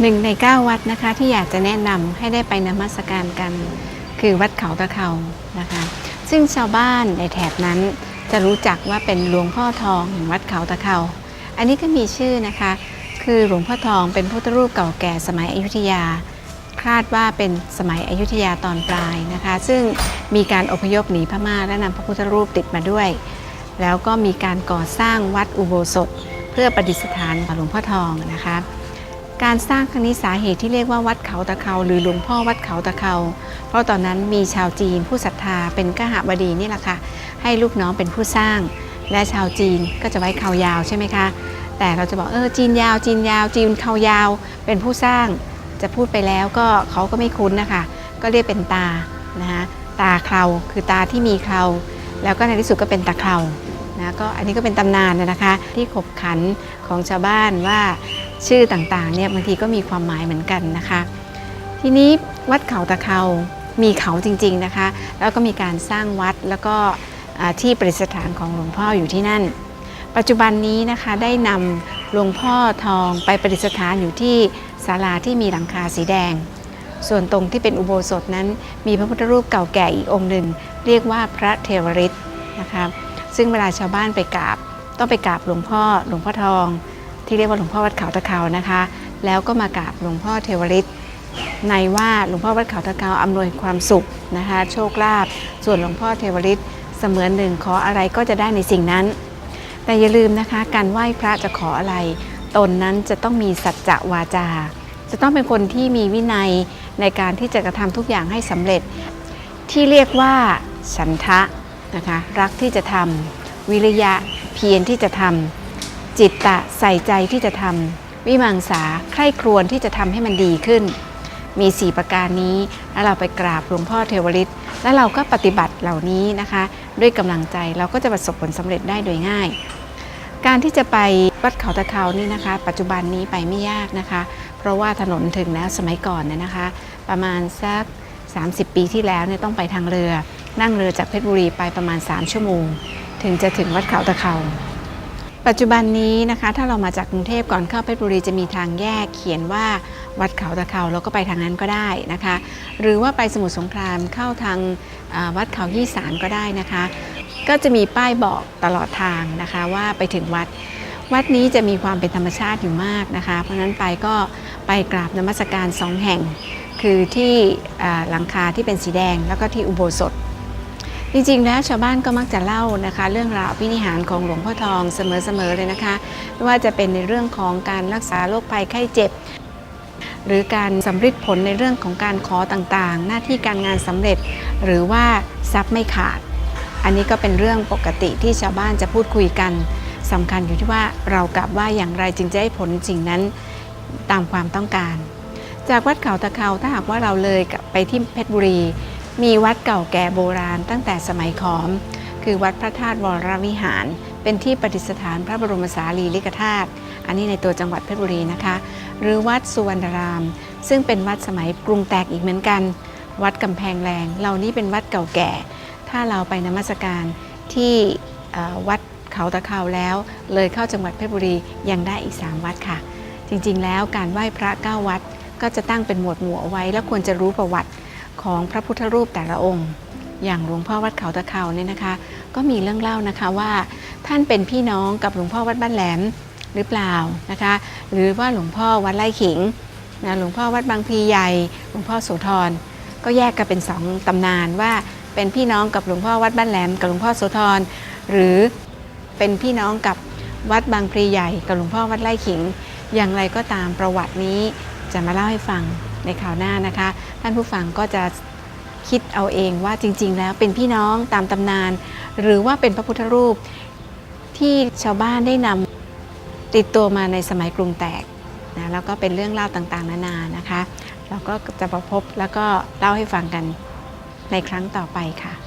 หนึ่งใน 9 วัดนะคะที่อยากจะแนะนำให้ได้ไปนมัสการกัน คือวัดเขาตะเขานะคะ ซึ่งชาวบ้านในแถบนั้นจะรู้จักว่าเป็นหลวงพ่อทองแห่งวัดเขาตะเขาอันนี้ก็มีชื่อนะคะ คือหลวงพ่อทองเป็นพุทธรูปเก่าแก่สมัยอยุธยาคาดว่าเป็นสมัยอยุธยาตอนปลายนะคะ ซึ่งมีการอพยพหนีพม่าและนำพระพุทธรูปติดมาด้วย แล้วก็มีการก่อสร้างวัดอุโบสถ เพื่อประดิษฐานหลวงพ่อทองนะคะ การสร้างครั้งนี้สาเหตุที่เรียกว่าวัดเขาตะเขาหรือหลวงพ่อวัดเขาตะเขาเพราะตอนนั้นมีชาวจีนผู้ศรัทธาเป็นกหบดีนี่แหละค่ะ ให้ลูกน้องเป็นผู้สร้าง และชาวจีนก็จะไว้เขายาวใช่ไหมคะ แต่เราจะบอกเออจีนยาวจีนยาวจีนเขายาวเป็นผู้สร้าง จะพูดไปแล้วก็เขาก็ไม่คุ้นนะคะ ก็เรียกเป็นตานะคะตาเคราคือตาที่มีเคราแล้วก็ในที่สุดก็เป็นตาเครานะก็อันนี้ก็เป็นตำนานนะคะ ที่ขบขันของชาวบ้านว่า ชื่อต่างๆเนี่ยบางทีก็มีความหมายเหมือนกันนะคะ ทีนี้วัดเขาตะเขามีเขาจริงๆนะคะ แล้วก็มีการสร้างวัดแล้วก็ที่ประดิษฐานของหลวงพ่ออยู่ที่นั่น ปัจจุบันนี้นะคะได้นำหลวงพ่อทองไปประดิษฐานอยู่ที่ศาลาที่มีหลังคาสีแดง ส่วนตรงที่เป็นอุโบสถนั้นมีพระพุทธรูปเก่าแก่อีกองค์หนึ่ง เรียกว่าพระเทวริตนะคะซึ่งเวลาชาวบ้านไปกราบ ต้องไปกราบหลวงพ่อหลวงพ่อทอง ที่เรียกว่าหลวงพ่อวัดเขาตะเขานะคะ แล้วก็มากราบหลวงพ่อเทวริตในว่าหลวงพ่อวัดเขาตะเกาอำนวยความสุขนะคะ โชคลาภส่วนหลวงพ่อเทวริตเสมือนหนึ่งขออะไรก็จะได้ในสิ่งนั้น แต่อย่าลืมนะคะ การไหว้พระจะขออะไร ตนนั้นจะต้องมีสัจจะวาจา จะต้องเป็นคนที่มีวินัยในการที่จะกระทำทุกอย่างให้สำเร็จ ที่เรียกว่าฉันทะนะคะรักที่จะทำวิริยะเพียรที่จะทำ จิตตะใส่ใจที่จะทำวิมังสาใคร่ครวญที่จะทำให้มันดีขึ้น มี 4 ประการนี้ แล้วเราไปกราบหลวงพ่อเทวริตแล้วเราก็ปฏิบัติเหล่านี้นะคะ ด้วยกำลังใจเราก็จะประสบผลสำเร็จได้โดยง่าย การที่จะไปวัดเขาตะเขานี่นะคะ ปัจจุบันนี้ไปไม่ยากนะคะ เพราะว่าถนนถึงแล้วสมัยก่อนเนี่ยนะคะ ประมาณสัก 30 ปีที่แล้วเนี่ยต้องไปทางเรือ นั่งเรือจากเพชรบุรีไปประมาณ 3 ชั่วโมง ถึงจะถึงวัดเขาตะเขา ปัจจุบันนี้นะคะถ้าเรามาจากกรุงเทพก่อนเข้าเพชรบุรีจะมีทางแยกเขียนว่าวัดเขาตะเขาเราก็ไปทางนั้นก็ได้นะคะ หรือว่าไปสมุทรสงครามเข้าทางวัดเขายี่สารก็ได้นะคะ ก็จะมีป้ายบอกตลอดทางนะคะว่าไปถึงวัด วัดนี้จะมีความเป็นธรรมชาติอยู่มากนะคะ เพราะนั้นไปก็ไปกราบนมัสการสองแห่ง คือที่หลังคาที่เป็นสีแดงแล้วก็ที่อุโบสถ จริงๆ แล้วชาวบ้านก็มักจะเล่านะคะ เรื่องราวพินิหารของหลวงพ่อทองเสมอๆเลยนะคะไม่ว่าจะเป็นในเรื่องของการรักษาโรคภัยไข้เจ็บ หรือการสำเร็จผลในเรื่องของการขอต่างๆ หน้าที่การงานสำเร็จ หรือว่าทรัพย์ไม่ขาด อันนี้ก็เป็นเรื่องปกติที่ชาวบ้านจะพูดคุยกันสำคัญอยู่ที่ว่าเรากลับว่าอย่างไรจึงจะให้ผลสิ่งนั้นตามความต้องการ จากวัดเขาตะเขาถ้าหากว่าเราเลยไปที่เพชรบุรี มีวัดเก่าแก่โบราณตั้งแต่สมัยขอม คือวัดพระธาตุวรวิหาร เป็นที่ประดิษฐานพระบรมสารีริกธาตุอันนี้ในตัวจังหวัดเพชรบุรีนะคะ หรือวัดสุวรรณราม ซึ่งเป็นวัดสมัยกรุงแตกอีกเหมือนกัน วัดกำแพงแรงเหล่านี้เป็นวัดเก่าแก่ ถ้าเราไปนมัสการที่วัดเขาตะเขาแล้ว เลยเข้าจังหวัดเพชรบุรียังได้อีก 3 วัดค่ะ จริงๆแล้วการไหว้พระเก้าวัดก็จะตั้งเป็นหมวดหมู่เอาไว้ แล้วควรจะรู้ประวัติ ของพระพุทธรูปแต่ละองค์ อย่างหลวงพ่อวัดเขาตะเขาเนี่ยนะคะ ก็มีเรื่องเล่านะคะว่า ท่านเป็นพี่น้องกับหลวงพ่อวัดบ้านแหลมหรือเปล่านะคะ หรือว่าหลวงพ่อวัดไร่ขิงนะหลวงพ่อวัดบางพลีใหญ่หลวงพ่อโสธรก็แยกกันเป็นสองตำนานว่าเป็นพี่น้องกับหลวงพ่อวัดบ้านแหลมกับหลวงพ่อโสธรหรือเป็นพี่น้องกับวัดบางพลีใหญ่กับหลวงพ่อวัดไร่ขิง อย่างไรก็ตามประวัตินี้จะมาเล่าให้ฟัง ในข่าวหน้านะคะ ท่านผู้ฟังก็จะคิดเอาเองว่าจริง ๆ แล้วเป็นพี่น้องตามตำนาน หรือว่าเป็นพระพุทธรูปที่ชาวบ้านได้นำติดตัวมาในสมัยกรุงแตกนะแล้วก็เป็นเรื่องเล่าต่างๆ นานานะคะ เราก็จะประพบแล้วก็เล่าให้ฟังกันในครั้งต่อไปค่ะ